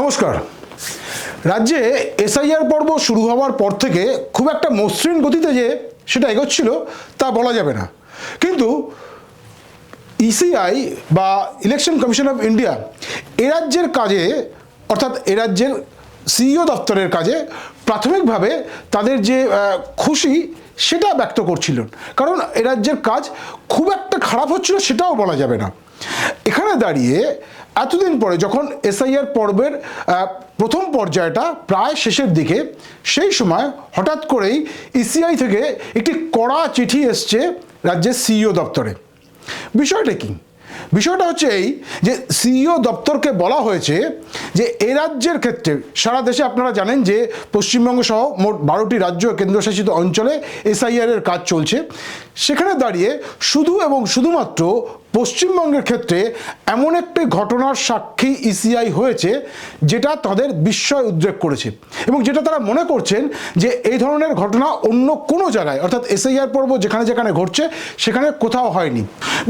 নমস্কার। রাজ্যে এসআইআর পর্ব শুরু হওয়ার পর থেকে খুব একটা মসৃণ গতিতে যে সেটা এগোচ্ছিল তা বলা যাবে না। কিন্তু ইসিআই বা ইলেকশন কমিশন অফ ইন্ডিয়া এ রাজ্যের কাজে, অর্থাৎ এ রাজ্যের সিইও দপ্তরের কাজে প্রাথমিকভাবে তাদের যে খুশি সেটা ব্যক্ত করছিলেন কারণ এ রাজ্যের কাজ খুব একটা খারাপ হচ্ছিল সেটাও বলা যাবে না। এখানে দাঁড়িয়ে এতদিন পরে যখন এসআইআর পর্বের প্রথম পর্যায়টা প্রায় শেষের দিকে, সেই সময় হঠাৎ করেই ইসিআই থেকে একটি কড়া চিঠি এসছে রাজ্যের সিইও দপ্তরে। বিষয়টা কি? বিষয়টা হচ্ছে এই যে সিইও দপ্তরকে বলা হয়েছে যে এ রাজ্যের ক্ষেত্রে, সারা দেশে আপনারা জানেন যে পশ্চিমবঙ্গ সহ মোট বারোটি রাজ্য কেন্দ্রশাসিত অঞ্চলে এসআইআর এর কাজ চলছে। সেখানে দাঁড়িয়ে শুধু এবং শুধুমাত্র পশ্চিমবঙ্গের ক্ষেত্রে এমন একটি ঘটনার সাক্ষী ইসিআই হয়েছে, যেটা তাদের বিস্ময় উদ্রেক করেছে এবং যেটা তারা মনে করছেন যে এই ধরনের ঘটনা অন্য কোনো জায়গায়, অর্থাৎ এসআইআর পর্ব যেখানে যেখানে ঘটছে, সেখানে কোথাও হয়নি।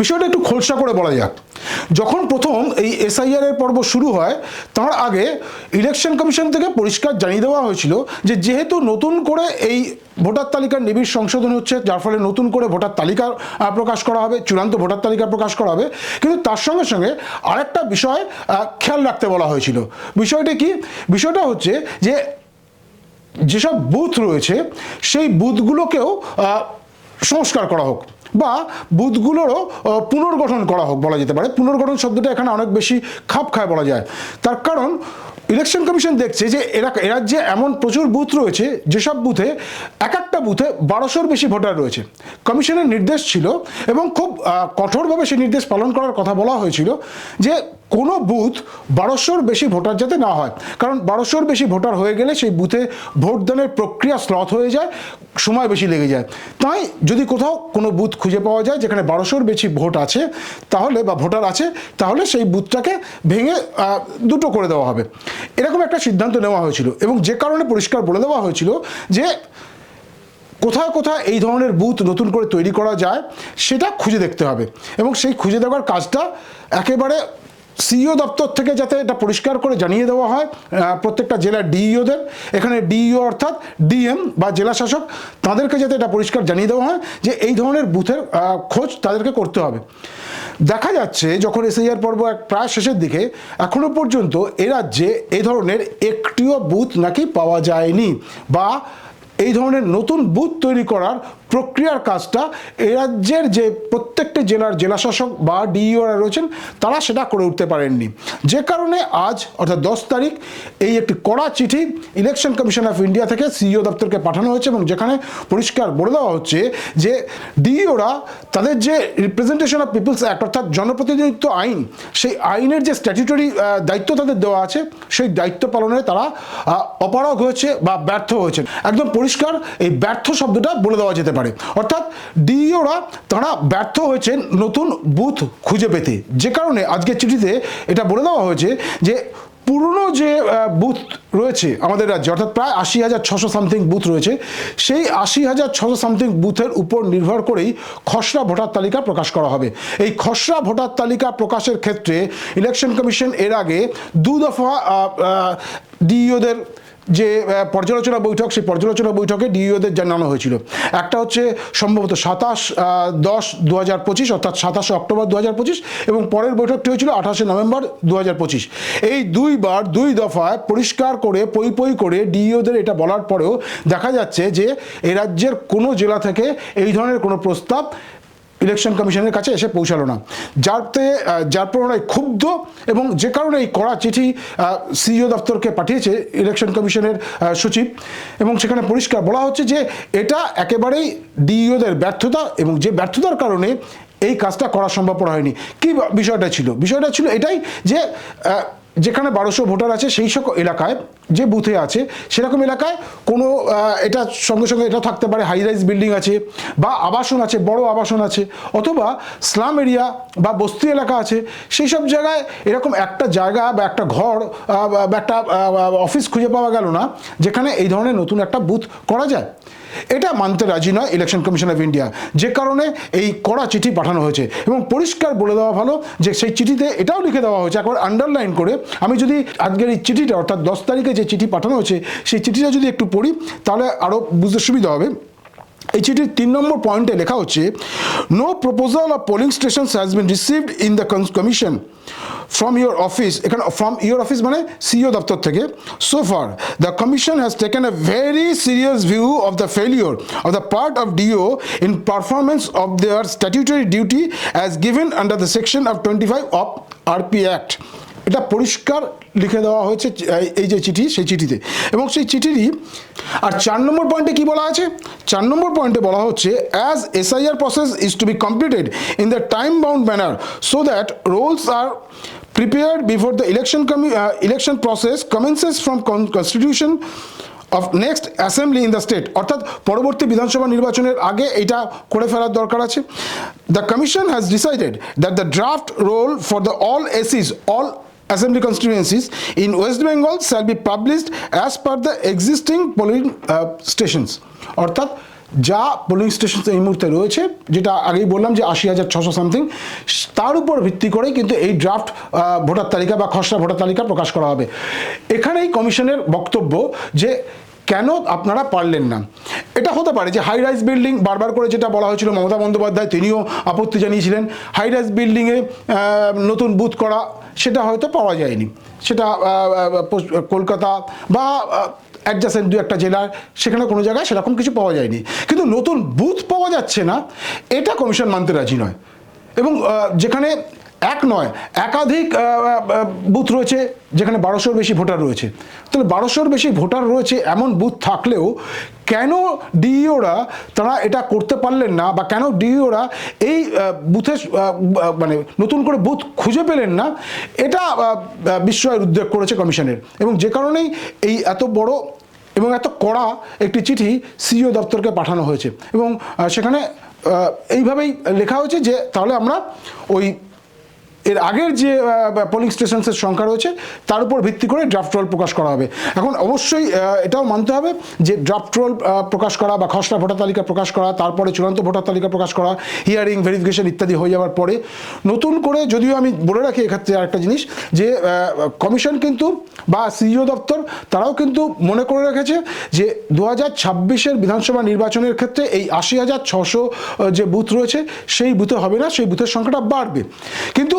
বিষয়টা একটু খোলসা করে বলা যাক। যখন প্রথম এই এসআইআর এর পর্ব শুরু হয়, তার আগে ইলেকশন কমিশন থেকে পরিষ্কার জানিয়ে দেওয়া হয়েছিল যে যেহেতু নতুন করে এই ভোটার তালিকার নিবিড় সংশোধন হচ্ছে, যার ফলে নতুন করে ভোটার তালিকা প্রকাশ করা হবে, চূড়ান্ত ভোটার তালিকা প্রকাশ করা হবে, কিন্তু তার সঙ্গে সঙ্গে আরেকটা বিষয় খেয়াল রাখতে বলা হয়েছিল। বিষয়টা কি? বিষয়টা হচ্ছে যে যেসব বুথ রয়েছে, সেই বুথগুলোকেও সংস্কার করা হোক। বা বুথগুলোরও পুনর্গঠন করা হোক বলা যেতে পারে। পুনর্গঠন শব্দটা এখানে অনেক বেশি খাপ খায় বলা যায়। তার কারণ ইলেকশন কমিশন দেখছে যে এরা রাজ্যে এমন প্রচুর বুথ রয়েছে, যেসব বুথে এক একটা বুথে বারোশোর বেশি ভোটার রয়েছে। কমিশনের নির্দেশ ছিল এবং খুব কঠোরভাবে সেই নির্দেশ পালন করার কথা বলা হয়েছিল যে কোনো বুথ বারোশোর বেশি ভোটার যাতে না হয়। কারণ বারোশোর বেশি ভোটার হয়ে গেলে সেই বুথে ভোটদানের প্রক্রিয়া স্লথ হয়ে যায়, সময় বেশি লেগে যায়। তাই যদি কোথাও কোনো বুথ খুঁজে পাওয়া যায় যেখানে বারোশোর বেশি ভোট আছে, তাহলে বা ভোটার আছে, তাহলে সেই বুথটাকে ভেঙে দুটো করে দেওয়া হবে। এরকম একটা সিদ্ধান্ত নেওয়া হয়েছিল এবং যে কারণে পরিষ্কার বলে দেওয়া হয়েছিল যে কোথায় কোথায় এই ধরনের বুথ নতুন করে তৈরি করা যায়, সেটা খুঁজে দেখতে হবে এবং সেই খুঁজে দেওয়ার কাজটা একেবারে সিইও দপ্তর থেকে যাতে এটা পরিষ্কার করে জানিয়ে দেওয়া হয় প্রত্যেকটা জেলার ডিইওদের, এখানে ডিইও অর্থাৎ ডিএম বা জেলা শাসক, তাদেরকে যাতে এটা পরিষ্কার জানিয়ে দেওয়া হয় যে এই ধরনের বুথের খোঁজ তাদেরকে করতে হবে। দেখা যাচ্ছে যখন এসআইআর পর্ব এক প্রায় শেষের দিকে এখনও পর্যন্ত এ রাজ্যে এই ধরনের একটিও বুথ নাকি পাওয়া যায়নি বা এই ধরনের নতুন বুথ তৈরি করার প্রক্রিয়ার কাজটা এ রাজ্যের যে প্রত্যেকটি জেলার জেলাশাসক বা ডিইওরা রয়েছেন, তারা সেটা করে উঠতে পারেননি। যে কারণে আজ, অর্থাৎ দশ তারিখ, এই একটি কড়া চিঠি ইলেকশন কমিশন অফ ইন্ডিয়া থেকে সিইও দপ্তরকে পাঠানো হয়েছে এবং যেখানে পরিষ্কার বলে দেওয়া হচ্ছে যে ডিইওরা তাদের যে রিপ্রেজেন্টেশন অফ পিপলস অ্যাক্ট অর্থাৎ জনপ্রতিনিধিত্ব আইন, সেই আইনের যে স্ট্যাটিউটরি দায়িত্ব তাদের দেওয়া আছে, সেই দায়িত্ব পালনে তারা অপারগ হয়েছে বা ব্যর্থ হয়েছে একদম পরিষ্কার এই ব্যর্থ শব্দটা বলে দেওয়া যেতে পারে। অর্থাৎ ডিইওরা তারা ব্যর্থ হয়েছেন নতুন বুথ খুঁজে পেতে। যে কারণে আজকের চিঠিতে এটা বলে দেওয়া হয়েছে যে, পুরনো যে বুথ রয়েছে আমাদের রাজ্যে, অর্থাৎ প্রায় আশি হাজার ছশো সামথিং বুথ রয়েছে, সেই আশি হাজার ছশো সামথিং বুথের উপর নির্ভর করেই খসড়া ভোটার তালিকা প্রকাশ করা হবে। এই খসড়া ভোটার তালিকা প্রকাশের ক্ষেত্রে ইলেকশন কমিশন এর আগে দু দফা ডিইওদের যে পর্যালোচনা বৈঠক, সেই পর্যালোচনা বৈঠকে ডিইওদের জানানো হয়েছিল। একটা হচ্ছে সম্ভবত সাতাশ দশ দু হাজার পঁচিশ, অর্থাৎ সাতাশে অক্টোবর দু হাজার পঁচিশ এবং পরের বৈঠকটি হয়েছিল আঠাশে নভেম্বর দু হাজার পঁচিশ। এই দুইবার, দুই দফায় পরিষ্কার করে, পই পই করে ডিইওদের এটা বলার পরেও দেখা যাচ্ছে যে এ রাজ্যের কোনো জেলা থেকে এই ধরনের কোনো প্রস্তাব ইলেকশন কমিশনের কাছে এসে পৌঁছালো না। আহ, যার প্রেরণায় ক্ষুব্ধ এবং যে কারণে এই কড়া চিঠি সিইও দপ্তরকে পাঠিয়েছে ইলেকশন কমিশনের সচিব এবং সেখানে পরিষ্কার বলা হচ্ছে যে এটা একেবারেই ডিইওদের ব্যর্থতা এবং যে ব্যর্থতার কারণে এই কাজটা করা সম্ভবপর হয়নি। কি বিষয়টা ছিল? বিষয়টা ছিল এটাই যে যেখানে বারোশো ভোটার আছে সেই সকল এলাকায়, যে বুথে আছে, সেরকম এলাকায় কোনো এটা সঙ্গে সঙ্গে এটা থাকতে পারে হাই রাইজ বিল্ডিং আছে বা আবাসন আছে, বড় আবাসন আছে, অথবা স্লাম এরিয়া বা বস্তি এলাকা আছে, সেই সব জায়গায় এরকম একটা জায়গা বা একটা ঘর বা একটা অফিস খুঁজে পাওয়া গেল না, যেখানে এই ধরনের নতুন একটা বুথ করা যায়। এটা মানতে রাজি নয় ইলেকশন কমিশন অফ ইন্ডিয়া যে কারণে এই কড়া চিঠি পাঠানো হয়েছে এবং পরিষ্কার বলে দেওয়া ভালো যে সেই চিঠিতে এটাও লিখে দেওয়া হয়েছে, একবার আন্ডারলাইন করে আমি যদি আজকের এই চিঠিটা, অর্থাৎ দশ তারিখে যে চিঠি পাঠানো হয়েছে, সেই চিঠিটা যদি একটু পড়ি, তাহলে আরও বুঝতে সুবিধা হবে। এই চিঠির তিন নম্বর পয়েন্টে লেখা হচ্ছে no proposal of polling stations has been received in the commission from your office এখানে ফ্রম ইউর অফিস মানে সিইও দপ্তর থেকে। So far the commission has taken a very serious view of the failure of the part of DO in performance of their statutory duty as given under the section of twenty five of RP act এটা পরিষ্কার লিখে দেওয়া হয়েছে এই- যে চিঠি সেই চিঠিতে। এবং সেই চিঠিরই আর চার নম্বর পয়েন্টে কি বলা আছে? চার নম্বর পয়েন্টে বলা হচ্ছে as SIR process is to be completed in the time bound manner so that rolls are election commi- uh, election process commences from con- constitution of next assembly in the state. অর্থাৎ পরবর্তী বিধানসভা নির্বাচনের আগে এটা করে ফেলার দরকার আছে। The commission has decided that the draft roll for the all ACs all assembly constituencies in west bengal shall be published as per the existing polling uh, stations. অর্থাৎ যা পোলিং স্টেশন এই মুহূর্তে রয়েছে যেটা আগেই বললাম যে আশি হাজার ছশো সামথিং তার উপর ভিত্তি করেই কিন্তু এই ড্রাফট ভোটার তালিকা বা খসড়া ভোটার তালিকা প্রকাশ করা হবে। এখানেই কমিশনের বক্তব্য যে কেন আপনারা পারলেন না? এটা হতে পারে যে হাই রাইজ বিল্ডিং বারবার করে যেটা বলা হয়েছিল মমতা বন্দ্যোপাধ্যায়, তিনিও আপত্তি জানিয়েছিলেন। হাই রাইজ বিল্ডিংয়ে নতুন বুথ করা, সেটা হয়তো পাওয়া যায়নি। সেটা কলকাতা বা অ্যাডজাসেন্ট দু একটা জেলার, সেখানে কোনো জায়গায় সেরকম কিছু পাওয়া যায়নি। কিন্তু নতুন বুথ পাওয়া যাচ্ছে না, এটা কমিশন মানতে রাজি নয়। এবং যেখানে এক নয়, একাধিক বুথ রয়েছে যেখানে বারোশোর বেশি ভোটার রয়েছে। তাহলে বারোশোর বেশি ভোটার রয়েছে এমন বুথ থাকলেও কেন ডিইওরা তারা এটা করতে পারলেন না বা কেন ডিইওরা এই বুথে মানে নতুন করে বুথ খুঁজে পেলেন না? এটা বিস্ময়ের উদ্বেগ করেছে কমিশনের। এবং যে কারণেই এই এত বড় এবং এত কড়া একটি চিঠি সিইও দপ্তরকে পাঠানো হয়েছে। এবং সেখানে এইভাবেই লেখা হয়েছে যে তাহলে আমরা ওই এর আগের যে পোলিং স্টেশনসের সংখ্যা রয়েছে, তার উপর ভিত্তি করে ড্রাফট রোল প্রকাশ করা হবে। এখন অবশ্যই এটাও মানতে হবে যে ড্রাফট রোল প্রকাশ করা বা খসড়া ভোটার তালিকা প্রকাশ করা, তারপরে চূড়ান্ত ভোটার তালিকা প্রকাশ করা হিয়ারিং ভেরিফিকেশন ইত্যাদি হয়ে যাওয়ার পরে, নতুন করে যদিও আমি বলে রাখি এক্ষেত্রে আরেকটা জিনিস যে কমিশন কিন্তু বা সিইও দপ্তর, তারাও কিন্তু মনে করে রেখেছে যে দু হাজার ছাব্বিশের বিধানসভা নির্বাচনের ক্ষেত্রে এই আশি হাজার ছশো যে বুথ রয়েছে, সেই বুথে হবে না, সেই বুথের সংখ্যাটা বাড়বে। কিন্তু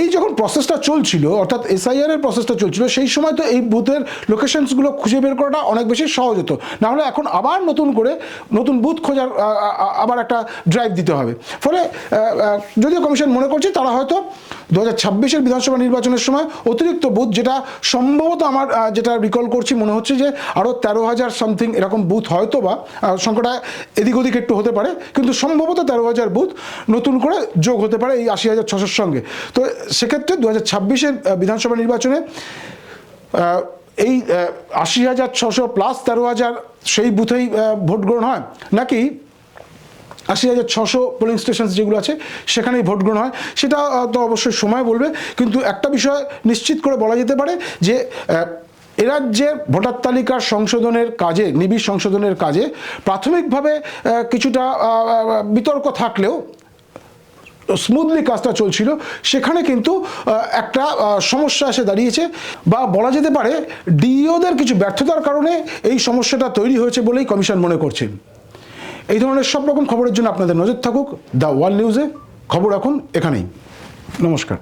এই যখন প্রসেসটা চলছিল, অর্থাৎ এসআইআর এর প্রসেসটা চলছিল, সেই সময় তো এই বুথের লোকেশনসগুলো খুঁজে বের করাটা অনেক বেশি সহজ হতো। নাহলে এখন আবার নতুন করে নতুন বুথ খোঁজার আবার একটা ড্রাইভ দিতে হবে। ফলে যদিও কমিশন মনে করছে, তারা হয়তো দু হাজার ছাব্বিশের বিধানসভা নির্বাচনের সময় অতিরিক্ত বুথ যেটা সম্ভবত আমার যেটা রিকল করছি, মনে হচ্ছে যে আরও তেরো হাজার সামথিং এরকম বুথ হয়তো বা সংখ্যাটা এদিক ওদিক একটু হতে পারে, কিন্তু সম্ভবত তেরো হাজার বুথ নতুন করে যোগ হতে পারে এই আশি হাজার ছশোর সঙ্গে। তো সেক্ষেত্রে দু হাজার ছাব্বিশের বিধানসভা নির্বাচনে এই আশি হাজার ছশো প্লাস তেরো হাজার সেই বুথেই ভোট গ্রহণ হয়। নাকি আশি হাজার ছশো পোলিং স্টেশন যেগুলো আছে সেখানেই ভোট গ্রহণ হয়? সেটা তো অবশ্যই সময় বলবে। কিন্তু একটা বিষয় নিশ্চিত করে বলা যেতে পারে যে আহ, এ ভোটার তালিকার সংশোধনের কাজে নিবিড় সংশোধনের কাজে প্রাথমিকভাবে কিছুটা বিতর্ক থাকলেও স্মুথলি কাজটা চলছিল, সেখানে কিন্তু একটা সমস্যা এসে দাঁড়িয়েছে বা বলা যেতে পারে ডিইওদের কিছু ব্যর্থতার কারণে এই সমস্যাটা তৈরি হয়েছে বলেই কমিশন মনে করছেন। এই ধরনের সব রকম খবরের জন্য আপনাদের নজর থাকুক, দ্য ওয়ার্ল্ড নিউজে। খবর এখন এখানেই। নমস্কার।